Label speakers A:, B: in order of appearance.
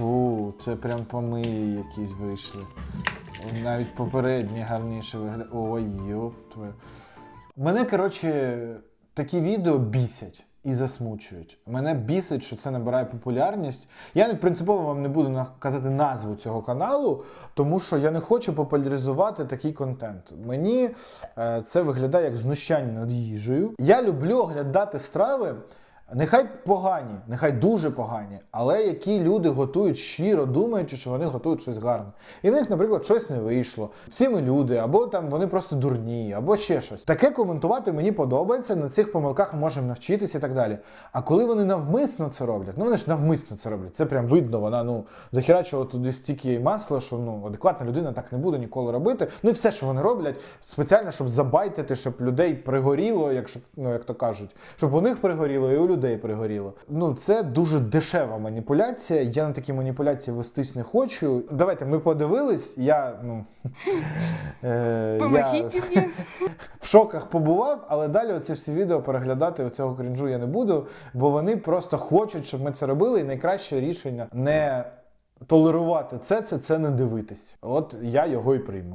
A: Фу, це прям помиї якісь вийшли. Навіть попередні гарніше виглядають. Ой, йоп твою. Мене, коротше, такі відео бісять і засмучують. Мене бісить, що це набирає популярність. Я принципово вам не буду казати назву цього каналу, тому що я не хочу популяризувати такий контент. Мені е, це виглядає як знущання над їжею. Я люблю оглядати страви. Нехай погані, нехай дуже погані, але які люди готують щиро, думаючи, що вони готують щось гарне. І в них, наприклад, щось не вийшло. Всі ми люди, або там вони просто дурні, або ще щось. Таке коментувати мені подобається, на цих помилках ми можемо навчитися і так далі. А коли вони навмисно це роблять, ну вони ж навмисно це роблять. Це прям видно, вона ну захерачила туди стільки масла, що ну адекватна людина так не буде ніколи робити. Ну і все, що вони роблять, спеціально, щоб забайтити, щоб людей пригоріло, якщо ну як то кажуть, щоб у них пригоріло і у людей пригоріло. Ну це дуже дешева маніпуляція. Я на такі маніпуляції вестись не хочу. Давайте ми подивились. Я ну е, я
B: Помогите
A: в шоках побував, але далі оці всі відео переглядати оцього крінжу я не буду, бо вони просто хочуть, щоб ми це робили. І найкраще рішення не толерувати це, це, це не дивитись. От я його і прийму.